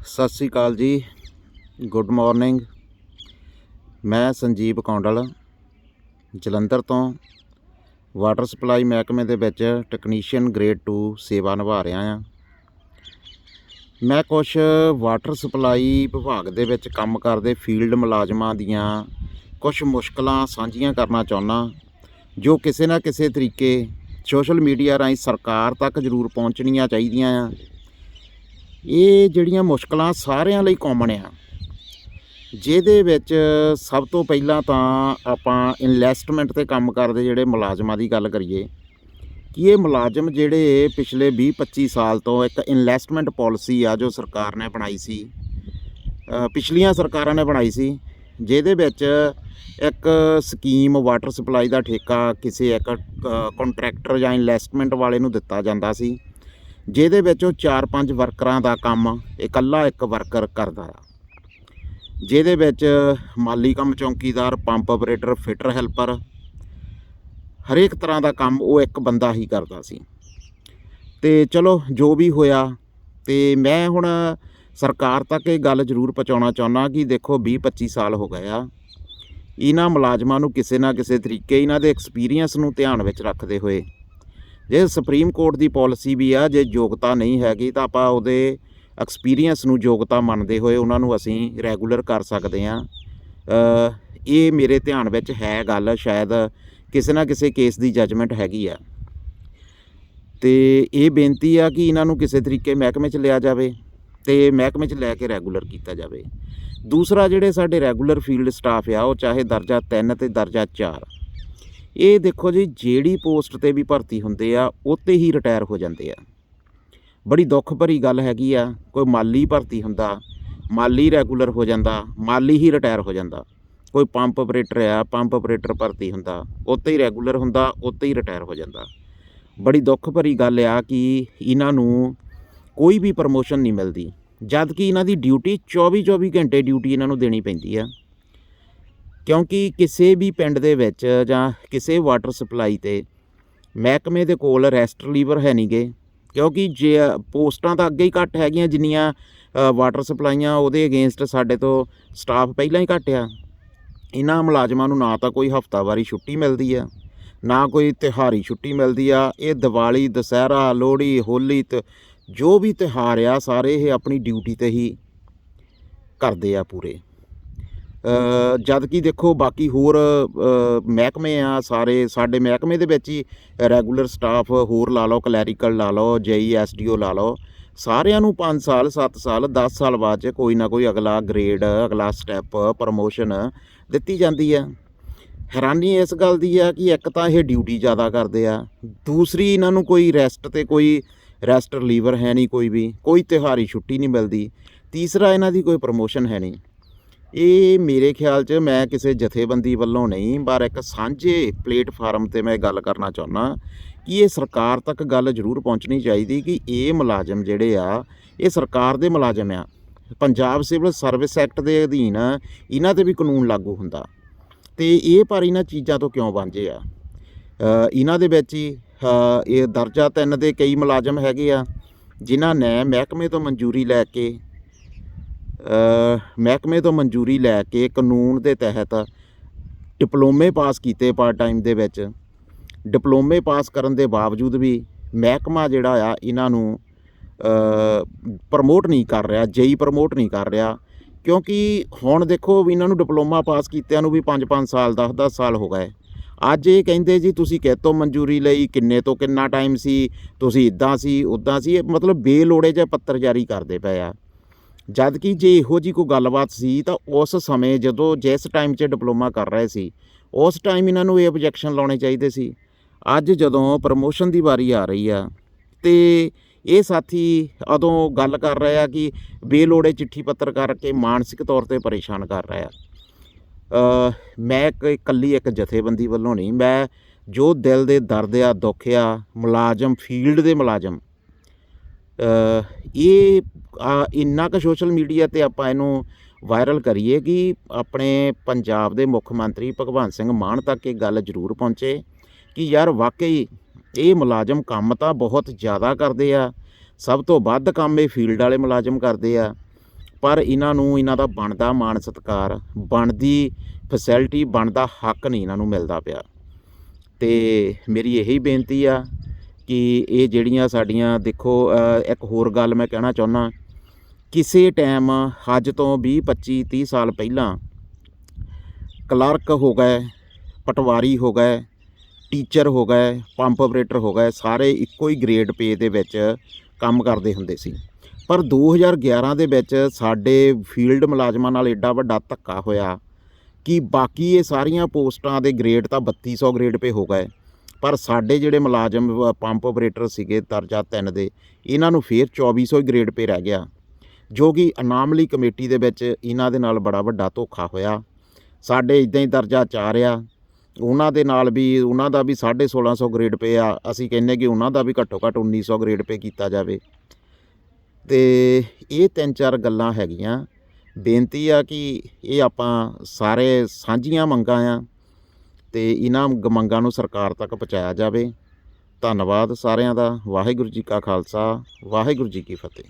ਸਤਿ ਸ੍ਰੀ ਅਕਾਲ ਜੀ। Good morning ਮੈਂ ਸੰਜੀਵ ਕੌਂਡਲ, ਜਲੰਧਰ ਤੋਂ। ਵਾਟਰ ਸਪਲਾਈ ਮਹਿਕਮੇ ਦੇ ਵਿੱਚ ਟੈਕਨੀਸ਼ੀਅਨ ਗ੍ਰੇਡ 2 ਸੇਵਾ ਨਿਭਾ ਰਿਹਾ ਹਾਂ। ਮੈਂ ਕੁਝ ਵਾਟਰ ਸਪਲਾਈ ਵਿਭਾਗ ਦੇ ਵਿੱਚ ਕੰਮ ਕਰਦੇ ਫੀਲਡ ਮੁਲਾਜ਼ਮਾਂ ਦੀਆਂ ਕੁਝ ਮੁਸ਼ਕਲਾਂ ਸਾਂਝੀਆਂ ਕਰਨਾ ਚਾਹੁੰਦਾ ਜੋ ਕਿਸੇ ਨਾ ਕਿਸੇ ਤਰੀਕੇ ਸੋਸ਼ਲ ਮੀਡੀਆ ਰਾਹੀਂ ਸਰਕਾਰ ਤੱਕ ਜ਼ਰੂਰ ਪਹੁੰਚਣੀਆਂ ਚਾਹੀਦੀਆਂ ਆ ਇਹ ਜਿਹੜੀਆਂ ਮੁਸ਼ਕਲਾਂ ਸਾਰਿਆਂ ਲਈ ਕਾਮਨ ਆ। ਜਿਹਦੇ ਵਿੱਚ ਸਭ ਤੋਂ ਪਹਿਲਾਂ ਤਾਂ ਆਪਾਂ ਇਨਵੈਸਟਮੈਂਟ ਤੇ ਕੰਮ ਕਰਦੇ ਜਿਹੜੇ ਮੁਲਾਜ਼ਮਾਂ ਦੀ ਗੱਲ ਕਰੀਏ, ਕਿ ਇਹ ਮੁਲਾਜ਼ਮ ਜਿਹੜੇ ਪਿਛਲੇ 20-25 ਸਾਲ ਤੋਂ ਇੱਕ ਇਨਵੈਸਟਮੈਂਟ ਪਾਲਿਸੀ ਆ ਜੋ ਸਰਕਾਰ ਨੇ ਬਣਾਈ ਸੀ ਪਿਛਲੀਆਂ ਸਰਕਾਰਾਂ ਨੇ ਬਣਾਈ ਸੀ, ਜਿਹਦੇ ਵਿੱਚ ਇੱਕ ਸਕੀਮ ਵਾਟਰ ਸਪਲਾਈ ਦਾ ਠੇਕਾ ਕਿਸੇ ਇੱਕ ਕੰਟਰੈਕਟਰ ਜਾਂ ਇਨਵੈਸਟਮੈਂਟ ਵਾਲੇ ਨੂੰ ਦਿੱਤਾ ਜਾਂਦਾ ਸੀ। ਜਿਹਦੇ ਵਿੱਚ ਉਹ 4-5 ਵਰਕਰਾਂ ਦਾ ਕੰਮ ਇਕੱਲਾ ਇੱਕ ਵਰਕਰ ਕਰਦਾ ਆ। ਜਿਹਦੇ ਵਿੱਚ ਮਾਲੀ ਕੰਮ ਚੌਕੀਦਾਰ, ਪੰਪ ਆਪਰੇਟਰ, ਫਿਟਰ ਹੈਲਪਰ, ਹਰੇਕ ਤਰ੍ਹਾਂ ਦਾ ਕੰਮ ਉਹ ਇੱਕ ਬੰਦਾ ਹੀ ਕਰਦਾ ਸੀ। ਤੇ ਚਲੋ, ਜੋ ਵੀ ਹੋਇਆ, ਤੇ ਮੈਂ ਹੁਣ ਸਰਕਾਰ ਤੱਕ ਇਹ ਗੱਲ ਜ਼ਰੂਰ ਪਹੁੰਚਾਉਣਾ ਚਾਹੁੰਦਾ ਕਿ ਦੇਖੋ 20-25 ਸਾਲ ਹੋ ਗਏ ਆ। ਇਹਨਾਂ ਮੁਲਾਜ਼ਮਾਂ ਨੂੰ ਕਿਸੇ ਨਾ ਕਿਸੇ ਤਰੀਕੇ ਇਹਨਾਂ ਦੇ ਐਕਸਪੀਰੀਅੰਸ ਨੂੰ ਧਿਆਨ ਵਿੱਚ ਰੱਖਦੇ ਹੋਏ ਜੇ ਸੁਪਰੀਮ ਕੋਰਟ ਦੀ ਪਾਲਿਸੀ ਵੀ ਆ, ਜੇ ਯੋਗਤਾ ਨਹੀਂ ਹੈਗੀ ਤਾਂ ਆਪਾਂ ਉਹਦੇ ਐਕਸਪੀਰੀਅੰਸ ਨੂੰ ਯੋਗਤਾ ਮੰਨਦੇ ਹੋਏ ਉਹਨਾਂ ਨੂੰ ਅਸੀਂ ਰੈਗੂਲਰ ਕਰ ਸਕਦੇ ਆ ਇਹ ਮੇਰੇ ਧਿਆਨ ਵਿੱਚ ਹੈ ਗੱਲ, ਸ਼ਾਇਦ ਕਿਸੇ ਨਾ ਕਿਸੇ ਕੇਸ ਦੀ ਜੱਜਮੈਂਟ ਹੈਗੀ ਆ। ਤੇ ਇਹ ਬੇਨਤੀ ਆ ਕਿ ਇਹਨਾਂ ਨੂੰ ਕਿਸੇ ਤਰੀਕੇ ਮਹਿਕਮੇ 'ਚ ਲਿਆ ਜਾਵੇ ਤੇ ਮਹਿਕਮੇ 'ਚ ਲੈ ਕੇ ਰੈਗੂਲਰ ਕੀਤਾ ਜਾਵੇ। ਦੂਸਰਾ ਜਿਹੜੇ ਸਾਡੇ ਰੈਗੂਲਰ ਫੀਲਡ ਸਟਾਫ ਆ, ਉਹ ਚਾਹੇ ਦਰਜਾ 3 ਤੇ ਦਰਜਾ 4 ਇਹ ਦੇਖੋ ਜੀ, ਜਿਹੜੀ ਪੋਸਟ ਤੇ ਵੀ ਭਰਤੀ ਹੁੰਦੇ ਆ, ਉੱਤੇ ਹੀ ਰਿਟਾਇਰ ਹੋ ਜਾਂਦੇ ਆ। ਬੜੀ ਦੁੱਖ ਭਰੀ ਗੱਲ ਹੈਗੀ ਆ, ਕੋਈ ਮਾਲੀ ਭਰਤੀ ਹੁੰਦਾ, ਮਾਲੀ ਰੈਗੂਲਰ ਹੋ ਜਾਂਦਾ, ਮਾਲੀ ਹੀ ਰਿਟਾਇਰ ਹੋ ਜਾਂਦਾ। ਕੋਈ ਪੰਪ ਆਪਰੇਟਰ ਆ ਪੰਪ ਆਪਰੇਟਰ ਭਰਤੀ ਹੁੰਦਾ, ਉੱਤੇ ਹੀ ਰੈਗੂਲਰ ਹੁੰਦਾ, ਉੱਤੇ ਹੀ ਰਿਟਾਇਰ ਹੋ ਜਾਂਦਾ। ਬੜੀ ਦੁੱਖ ਭਰੀ ਗੱਲ ਆ ਕਿ ਇਹਨਾਂ ਨੂੰ ਕੋਈ ਵੀ ਪ੍ਰਮੋਸ਼ਨ ਨਹੀਂ ਮਿਲਦੀ। ਜਦ ਕਿ ਇਹਨਾਂ ਦੀ ਡਿਊਟੀ 24 24 ਘੰਟੇ ਡਿਊਟੀ ਇਹਨਾਂ ਨੂੰ ਦੇਣੀ ਪੈਂਦੀ ਆ। ਕਿਉਂਕਿ ਕਿਸੇ ਵੀ ਪਿੰਡ ਦੇ ਵਿੱਚ ਜਾਂ ਕਿਸੇ ਵਾਟਰ ਸਪਲਾਈ ਤੇ ਮਹਿਕਮੇ ਦੇ ਕੋਲ ਰੈਸਟ ਲੀਵਰ ਹੈ ਨਹੀਂਗੇ ਕਿਉਂਕਿ ਜੇ ਪੋਸਟਾਂ ਤਾਂ ਅੱਗੇ ਹੀ ਘੱਟ ਹੈਗੀਆਂ ਜਿੰਨੀਆਂ ਵਾਟਰ ਸਪਲਾਈਆਂ ਉਹਦੇ ਅਗੇਂਸਟ ਸਾਡੇ ਤੋਂ ਸਟਾਫ ਪਹਿਲਾਂ ਹੀ ਘੱਟ ਆ। ਇਹਨਾਂ ਮੁਲਾਜ਼ਮਾਂ ਨੂੰ ਨਾ ਤਾਂ ਕੋਈ ਹਫਤਾਵਾਰੀ ਛੁੱਟੀ ਮਿਲਦੀ ਆ, ਨਾ ਕੋਈ ਤਿਹਾਰੀ ਛੁੱਟੀ ਮਿਲਦੀ ਆ। ਇਹ ਦੀਵਾਲੀ, ਦੁਸਹਿਰਾ, ਲੋਹੜੀ, ਹੋਲੀ ਤੇ ਜੋ ਵੀ ਤਿਹਾਰ ਆ, ਸਾਰੇ ਇਹ ਆਪਣੀ ਡਿਊਟੀ ਤੇ ਹੀ ਕਰਦੇ ਆ ਪੂਰੇ। ਜਦ ਕਿ ਦੇਖੋ ਬਾਕੀ ਹੋਰ ਮਹਿਕਮੇ ਆ ਸਾਰੇ, ਸਾਡੇ ਮਹਿਕਮੇ ਦੇ ਵਿੱਚ ਹੀ ਰੈਗੂਲਰ ਸਟਾਫ ਹੋਰ ਲਾ ਲਓ, ਕਲੈਰੀਕਲ ਲਾ ਲਓ, ਜੇਈ, ਐਸਡੀਓ ਲਾ ਲਓ, ਸਾਰਿਆਂ ਨੂੰ 5 ਸਾਲ 7 ਸਾਲ 10 ਸਾਲ ਬਾਅਦ ਚ ਕੋਈ ਨਾ ਕੋਈ ਅਗਲਾ ਗ੍ਰੇਡ, ਅਗਲਾ ਸਟੈਪ, ਪ੍ਰਮੋਸ਼ਨ ਦਿੱਤੀ ਜਾਂਦੀ ਆ। ਹੈਰਾਨੀ ਇਸ ਗੱਲ ਦੀ ਆ ਕਿ ਇੱਕ ਤਾਂ ਇਹ ਡਿਊਟੀ ਜ਼ਿਆਦਾ ਕਰਦੇ ਆ, ਦੂਸਰੀ ਇਹਨਾਂ ਨੂੰ ਕੋਈ ਰੈਸਟ ਤੇ ਕੋਈ ਰੈਸਟ ਲੀਵਰ ਹੈ ਨਹੀਂ ਕੋਈ ਵੀ, ਕੋਈ ਤਿਉਹਾਰੀ ਛੁੱਟੀ ਨਹੀਂ ਮਿਲਦੀ, ਤੀਸਰਾ ਇਹਨਾਂ ਦੀ ਕੋਈ ਪ੍ਰਮੋਸ਼ਨ ਹੈ ਨਹੀਂ। ਇਹ ਮੇਰੇ ਖਿਆਲ 'ਚ ਮੈਂ ਕਿਸੇ ਜਥੇਬੰਦੀ ਵੱਲੋਂ ਨਹੀਂ, ਪਰ ਇੱਕ ਸਾਂਝੇ ਪਲੇਟਫਾਰਮ ਤੇ ਮੈਂ ਗੱਲ ਕਰਨਾ ਚਾਹੁੰਦਾ ਕਿ ਇਹ ਸਰਕਾਰ ਤੱਕ ਗੱਲ ਜ਼ਰੂਰ ਪਹੁੰਚਣੀ ਚਾਹੀਦੀ ਕਿ ਇਹ ਮੁਲਾਜ਼ਮ ਜਿਹੜੇ ਆ, ਇਹ ਸਰਕਾਰ ਦੇ ਮੁਲਾਜ਼ਮ ਆ। ਪੰਜਾਬ ਸਿਵਲ ਸਰਵਿਸ ਐਕਟ ਦੇ ਅਧੀਨ ਇਹਨਾਂ ਤੇ ਵੀ ਕਾਨੂੰਨ ਲਾਗੂ ਹੁੰਦਾ। ਤੇ ਇਹ ਪਰ ਇਹਨਾਂ ਚੀਜ਼ਾਂ ਤੋਂ ਕਿਉਂ ਵਾਂਝੇ ਆ? ਇਹਨਾਂ ਦੇ ਵਿੱਚ ਹੀ ਇਹ ਦਰਜਾ 3 ਦੇ ਕਈ ਮੁਲਾਜ਼ਮ ਹੈਗੇ ਆ, ਜਿਨ੍ਹਾਂ ਨੇ ਮਹਿਕਮੇ ਤੋਂ ਮਨਜ਼ੂਰੀ ਲੈ ਕੇ ਮਹਿਕਮੇ ਤੋਂ ਮਨਜ਼ੂਰੀ ਲੈ ਕੇ ਕਾਨੂੰਨ ਦੇ ਤਹਿਤ ਡਿਪਲੋਮੇ ਪਾਸ ਕੀਤੇ ਪਾਰਟ ਟਾਈਮ ਦੇ ਵਿੱਚ। ਡਿਪਲੋਮੇ ਪਾਸ ਕਰਨ ਦੇ ਬਾਵਜੂਦ ਵੀ ਮਹਿਕਮਾ ਜਿਹੜਾ ਆ, ਇਹਨਾਂ ਨੂੰ ਪ੍ਰਮੋਟ ਨਹੀਂ ਕਰ ਰਿਹਾ, ਜੇਈ ਪ੍ਰਮੋਟ ਨਹੀਂ ਕਰ ਰਿਹਾ। ਕਿਉਂਕਿ ਹੁਣ ਦੇਖੋ ਵੀ ਇਹਨਾਂ ਨੂੰ ਡਿਪਲੋਮਾ ਪਾਸ ਕੀਤਿਆਂ ਨੂੰ ਵੀ 5-5 ਸਾਲ 10-10 ਸਾਲ ਹੋ ਗਏ। ਅੱਜ ਇਹ ਕਹਿੰਦੇ ਜੀ, ਤੁਸੀਂ ਕਿਤੋਂ ਮਨਜ਼ੂਰੀ ਲਈ, ਕਿੰਨੇ ਤੋਂ ਕਿੰਨਾ ਟਾਈਮ ਸੀ, ਤੁਸੀਂ ਇਦਾਂ ਸੀ, ਉਦਾਂ ਸੀ, ਇਹ ਮਤਲਬ ਬੇਲੋੜੇ ਜਿਹੇ ਪੱਤਰ ਜਾਰੀ ਕਰਦੇ ਪਏ ਆ। ਜਦ ਕਿ ਜੇ ਇਹੋ ਜੀ ਕੋਈ ਗੱਲਬਾਤ ਸੀ, ਤਾਂ ਉਸ ਸਮੇਂ ਜਦੋਂ ਜਿਸ ਟਾਈਮ 'ਚ ਡਿਪਲੋਮਾ ਕਰ ਰਹੇ ਸੀ, ਉਸ ਟਾਈਮ ਇਹਨਾਂ ਨੂੰ ਇਹ ਆਬਜੈਕਸ਼ਨ ਲਾਉਣੇ ਚਾਹੀਦੇ ਸੀ। ਅੱਜ ਜਦੋਂ ਪ੍ਰਮੋਸ਼ਨ ਦੀ ਵਾਰੀ ਆ ਰਹੀ ਆ, ਤੇ ਇਹ ਸਾਥੀ ਉਦੋਂ ਗੱਲ ਕਰ ਰਹੇ ਆ ਕਿ ਬੇਲੋੜੇ ਚਿੱਠੀ ਪੱਤਰ ਕਰਕੇ ਮਾਨਸਿਕ ਤੌਰ ਤੇ ਪਰੇਸ਼ਾਨ ਕਰ ਰਹੇ ਆ। ਮੈਂ ਇੱਕ ਇਕੱਲੀ ਇੱਕ ਜਥੇਬੰਦੀ ਵੱਲੋਂ ਨਹੀਂ, ਮੈਂ ਜੋ ਦਿਲ ਦੇ ਦਰਦ ਆ, ਦੁੱਖ ਆ, ਮੁਲਾਜ਼ਮ ਫੀਲਡ ਦੇ ਮੁਲਾਜ਼ਮ ਇਹ ਇੰਨਾ ਕੁ ਸੋਸ਼ਲ ਮੀਡੀਆ ਤੇ ਆਪਾਂ ਇਹਨੂੰ ਵਾਇਰਲ ਕਰੀਏ ਕਿ ਆਪਣੇ ਪੰਜਾਬ ਦੇ ਮੁੱਖ ਮੰਤਰੀ ਭਗਵੰਤ ਸਿੰਘ ਮਾਨ ਤੱਕ ਇਹ ਗੱਲ ਜ਼ਰੂਰ ਪਹੁੰਚੇ ਕਿ ਯਾਰ ਵਾਕਈ ਇਹ ਮੁਲਾਜ਼ਮ ਕੰਮ ਤਾਂ ਬਹੁਤ ਜ਼ਿਆਦਾ ਕਰਦੇ ਆ, ਸਭ ਤੋਂ ਵੱਧ ਕੰਮ ਇਹ ਫੀਲਡ ਵਾਲੇ ਮੁਲਾਜ਼ਮ ਕਰਦੇ ਆ, ਪਰ ਇਹਨਾਂ ਨੂੰ ਇਹਨਾਂ ਦਾ ਬਣਦਾ ਮਾਣ ਸਤਿਕਾਰ, ਬਣਦੀ ਫੈਸਿਲਿਟੀ ਬਣਦਾ ਹੱਕ ਨਹੀਂ ਇਹਨਾਂ ਨੂੰ ਮਿਲਦਾ ਪਿਆ। ਤੇ ਮੇਰੀ ਇਹੀ ਬੇਨਤੀ ਆ ਕਿ ਇਹ ਜਿਹੜੀਆਂ ਸਾਡੀਆਂ, ਦੇਖੋ ਇੱਕ ਹੋਰ ਗੱਲ ਮੈਂ ਕਹਿਣਾ ਚਾਹੁੰਦਾ, ਕਿਸੇ ਟਾਈਮ ਅੱਜ ਤੋਂ 20 25 30 ਸਾਲ ਪਹਿਲਾਂ ਕਲਰਕ ਹੋ ਗਏ, ਪਟਵਾਰੀ ਹੋ ਗਏ, ਟੀਚਰ ਹੋ ਗਏ, ਪੰਪ ਆਪਰੇਟਰ ਹੋ ਗਏ, ਸਾਰੇ ਇੱਕੋ ਹੀ ਗ੍ਰੇਡ ਪੇ ਦੇ ਵਿੱਚ ਕੰਮ ਕਰਦੇ ਹੁੰਦੇ ਸੀ। ਪਰ 2011 ਦੇ ਵਿੱਚ ਸਾਡੇ ਫੀਲਡ ਮੁਲਾਜ਼ਮਾਂ ਨਾਲ ਐਡਾ ਵੱਡਾ ਧੱਕਾ ਹੋਇਆ ਕਿ ਬਾਕੀ ਇਹ ਸਾਰੀਆਂ ਪੋਸਟਾਂ ਦੇ ਗ੍ਰੇਡ ਤਾਂ 3200 ਗ੍ਰੇਡ ਪੇ ਹੋ ਗਏ। ਪਰ ਸਾਡੇ ਜਿਹੜੇ ਮੁਲਾਜ਼ਮ ਪੰਪ ਆਪਰੇਟਰ ਸੀਗੇ ਦਰਜਾ 3 ਦੇ, ਇਹਨਾਂ ਨੂੰ ਫੇਰ 2400 ਹੀ ਗ੍ਰੇਡ ਪੇ ਰਹਿ ਗਿਆ, ਜੋ ਕਿ ਅਨਾਮਲੀ ਕਮੇਟੀ ਦੇ ਵਿੱਚ ਇਹਨਾਂ ਦੇ ਨਾਲ ਬੜਾ ਵੱਡਾ ਧੋਖਾ ਹੋਇਆ। ਸਾਡੇ ਇਦਾਂ ਹੀ ਦਰਜਾ 4 ਆ, ਉਹਨਾਂ ਦੇ ਨਾਲ ਵੀ, ਉਹਨਾਂ ਦਾ ਵੀ 1650 ਗ੍ਰੇਡ ਪੇ ਆ, ਅਸੀਂ ਕਹਿੰਨੇ ਕਿ ਉਹਨਾਂ ਦਾ ਵੀ ਘੱਟੋ ਘੱਟ 1900 ਗ੍ਰੇਡ ਪੇ ਕੀਤਾ ਜਾਵੇ। ਤੇ ਇਹ ਤਿੰਨ ਚਾਰ ਗੱਲਾਂ ਹੈਗੀਆਂ। ਬੇਨਤੀ ਆ ਕਿ ਇਹ ਆਪਾਂ ਸਾਰੇ ਸਾਂਝੀਆਂ ਮੰਗਾਂ ਆ ਤੇ ਇਹਨਾਂ ਗ- ਮੰਗਾਂ ਨੂੰ ਸਰਕਾਰ ਤੱਕ ਪਹੁੰਚਾਇਆ ਜਾਵੇ। ਧੰਨਵਾਦ ਸਾਰਿਆਂ ਦਾ। ਵਾਹਿਗੁਰੂ ਜੀ ਕਾ ਖਾਲਸਾ। ਵਾਹਿਗੁਰੂ ਜੀ ਕੀ ਫਤਿਹ।